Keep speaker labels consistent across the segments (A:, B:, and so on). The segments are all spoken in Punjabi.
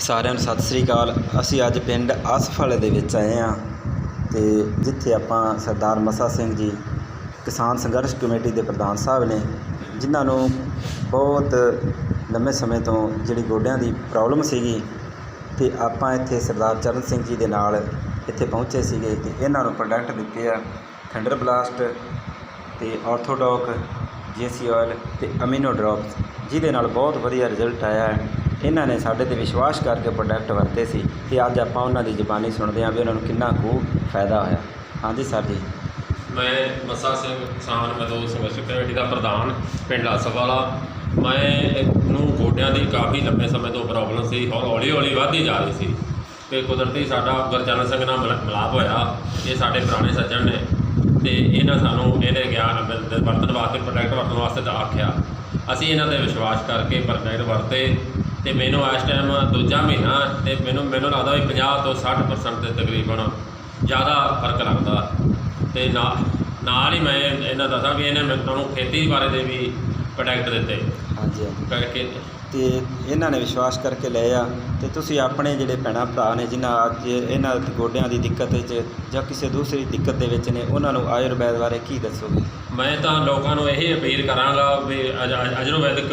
A: ਸਾਰਿਆਂ ਨੂੰ ਸਤਿ ਸ੍ਰੀ ਅਕਾਲ। ਅਸੀਂ ਅੱਜ ਪਿੰਡ ਆਸਫਲ ਦੇ ਵਿੱਚ ਆਏ ਹਾਂ ਤੇ ਜਿੱਥੇ ਆਪਾਂ ਸਰਦਾਰ ਮਸਾ ਸਿੰਘ ਜੀ, ਕਿਸਾਨ ਸੰਘਰਸ਼ ਕਮੇਟੀ ਦੇ ਪ੍ਰਧਾਨ ਸਾਹਿਬ ਨੇ, ਜਿਨ੍ਹਾਂ ਨੂੰ ਬਹੁਤ ਲੰਮੇ ਸਮੇਂ ਤੋਂ ਜਿਹੜੀ ਗੋਡਿਆਂ ਦੀ ਪ੍ਰੋਬਲਮ ਸੀਗੀ ਤੇ ਆਪਾਂ ਇੱਥੇ ਸਰਦਾਰ ਚਰਨ ਸਿੰਘ ਜੀ ਦੇ ਨਾਲ ਇੱਥੇ ਪਹੁੰਚੇ ਸੀਗੇ ਤੇ ਇਹਨਾਂ ਨੂੰ ਪ੍ਰੋਡਕਟ ਦਿੱਤੇ ਆ ਥੰਡਰ ਬਲਾਸਟ ਤੇ ਆਰਥੋਡੌਕ ਜੀਸੀ ਆਇਲ ਤੇ ਅਮੀਨੋ ਡ੍ਰੌਪਸ ਜਿਹਦੇ ਨਾਲ ਬਹੁਤ ਵਧੀਆ ਰਿਜ਼ਲਟ ਆਇਆ ਹੈ। ਇਹਨਾਂ ਨੇ ਸਾਡੇ ਤੇ ਵਿਸ਼ਵਾਸ ਕਰਕੇ ਪ੍ਰੋਡਕਟ ਵਰਤੇ ਸੀ ਤੇ ਅੱਜ ਆਪਾਂ ਉਹਨਾਂ ਦੀ ਜ਼ੁਬਾਨੀ ਸੁਣਦੇ ਹਾਂ ਵੀ ਉਹਨਾਂ ਨੂੰ ਕਿੰਨਾ ਕੁ ਫਾਇਦਾ ਹੋਇਆ। ਹਾਂਜੀ ਸਰ ਜੀ।
B: ਮੈਂ ਮੱਸਾ ਸਿੰਘ ਕਿਸਾਨ ਮਜ਼ਦੂਰ ਸੰਘਰਸ਼ ਕਮੇਟੀ ਦਾ ਪ੍ਰਧਾਨ ਪਿੰਡ ਆਸਫਵਾਲਾ ਮੈਂ ਨੂੰ ਗੋਡਿਆਂ ਦੀ ਕਾਫੀ ਲੰਬੇ ਸਮੇਂ ਤੋਂ ਪ੍ਰੋਬਲਮ ਸੀ ਔਰ ਹੌਲੀ ਹੌਲੀ ਵੱਧਦੀ ਜਾ ਰਹੀ ਸੀ। ਤੇ ਕੁਦਰਤੀ ਸਾਡਾ ਗੁਰਚਰਨ ਸਿੰਘ ਨਾਲ ਮਿਲਾ- ਮਿਲਾਪ ਹੋਇਆ। ਇਹ ਸਾਡੇ ਪੁਰਾਣੇ ਸੱਜਣ ਨੇ ਤੇ ਇਹਨਾਂ ਸਾਨੂੰ ਇਹਦੇ ਗਿਆਨ ਵਰਤਣ ਵਾਸਤੇ ਪ੍ਰੋਡਕਟ ਵਰਤਣ ਵਾਸਤੇ ਤਾਂ ਆਖਿਆ। ਅਸੀਂ ਇਹਨਾਂ ਤੇ ਵਿਸ਼ਵਾਸ ਕਰਕੇ ਪ੍ਰੋਡਕਟ ਵਰਤੇ। ਤੇ ਮੈਨੂੰ ਇਸ ਟਾਈਮ ਦੂਜਾ ਮਹੀਨਾ ਤੇ ਮੈਨੂੰ ਮੈਨੂੰ ਲੱਗਦਾ ਵੀ 50 ਤੋਂ 60% ਦੇ ਤਕਰੀਬਨ ਜ਼ਿਆਦਾ ਫ਼ਰਕ ਲੱਗਦਾ। ਤੇ ਨਾਲ ਨਾਲ ਹੀ ਮੈਂ ਇਹਨਾਂ ਦੱਸਾਂ ਵੀ ਇਹਨੇ ਮੈਨੂੰ ਖੇਤੀ ਬਾਰੇ ਦੇ ਵੀ ਪ੍ਰੋਡਕਟ ਦਿੱਤੇ।
A: ਹਾਂਜੀ ਹਾਂਜੀ।
B: ਕਰਕੇ।
A: ਤੇ ਇਹਨਾਂ ਨੇ ਵਿਸ਼ਵਾਸ ਕਰਕੇ ਲਏ ਆ ਤੇ ਤੁਸੀਂ ਆਪਣੇ ਜਿਹੜੇ ਭੈਣਾਂ ਭਰਾ ਨੇ ਜਿਨ੍ਹਾਂ ਅੱਜ ਇਹਨਾਂ ਦੀ ਗੋਡਿਆਂ ਦੀ ਦਿੱਕਤ ਵਿੱਚ ਜਾਂ ਕਿਸੇ ਦੂਸਰੀ ਦਿੱਕਤ ਦੇ ਵਿੱਚ ਨੇ ਉਹਨਾਂ ਨੂੰ ਆਯੁਰਵੈਦ ਬਾਰੇ ਕੀ ਦੱਸੋਗੇ
B: ਮੈਂ ਤਾਂ ਲੋਕਾਂ ਨੂੰ ਇਹ ਅਪੀਲ ਕਰਾਂਗਾ ਵੀ ਆਯੁਰਵੈਦਿਕ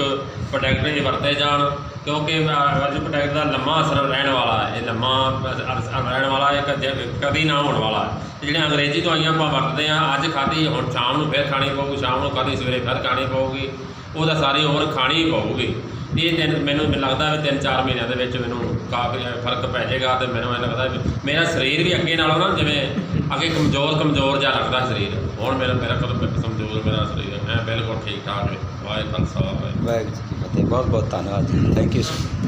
B: ਪ੍ਰੋਡਕਟ ਹੀ ਵਰਤੇ ਜਾਣ ਕਿਉਂਕਿ ਆਯੁਰਵੈਦਿਕ ਪ੍ਰੋਡਕਟ ਦਾ ਲੰਮਾ ਅਸਰ ਰਹਿਣ ਵਾਲਾ ਹੈ ਇਹ ਲੰਮਾ ਅਸ- ਅਸ- ਰਹਿਣ ਵਾਲਾ ਹੈ ਕ- ਕਦੀ ਨਾ ਹੋਣ ਵਾਲਾ ਹੈ। ਤੇ ਜਿਹੜੀਆਂ ਅੰਗਰੇਜ਼ੀ ਦਵਾਈਆਂ ਆਪਾਂ ਵਰਤਦੇ ਆ ਅੱਜ ਖਾਧੀ ਹੁਣ ਸ਼ਾਮ ਨੂੰ ਫਿਰ ਖਾਣੀ ਪਊਗੀ ਸ਼ਾਮ ਨੂੰ ਖਾਧੀ ਸਵੇਰੇ ਫਿਰ ਖਾਣੀ ਪਊਗੀ। ਉਹ ਤਾਂ ਸਾਰੀ ਉਮਰ ਖਾਣੀ ਹੀ ਪਊਗੀ। ਇਹ ਤਿੰਨ, ਮੈਨੂੰ ਮੈਨੂੰ ਲੱਗਦਾ ਵੀ ਤਿੰਨ ਚਾਰ ਮਹੀਨਿਆਂ ਦੇ ਵਿੱਚ ਮੈਨੂੰ ਕਾਫੀ ਫ਼ਰਕ ਪੈ ਜਾਏਗਾ ਤੇ ਮੈਨੂੰ ਇਹ ਲੱਗਦਾ ਵੀ ਮੇਰਾ ਸਰੀਰ ਵੀ ਅੱਗੇ ਨਾਲੋਂ ਨਾ ਜਿਵੇਂ ਅੱਗੇ ਕਮਜ਼ੋਰ ਕਮਜ਼ੋਰ ਜਿਹਾ ਲੱਗਦਾ ਸਰੀਰ। ਹੁਣ ਮੇਰਾ ਮੇਰਾ ਕਮਜ਼ੋਰ ਮੇਰਾ ਸਰੀਰ ਮੈਂ ਬਿਲਕੁਲ ਠੀਕ ਠਾਕ ਹੈ। ਵਾਹਿਗੁਰੂ ਖਾਲਸਾ, ਵਾਹਿਗੁਰੂ
A: ਵਾਹਿਗੁਰੂ ਜੀ ਕੀ ਫਤਿਹ। ਬਹੁਤ ਬਹੁਤ ਧੰਨਵਾਦ ਜੀ। Thank you sir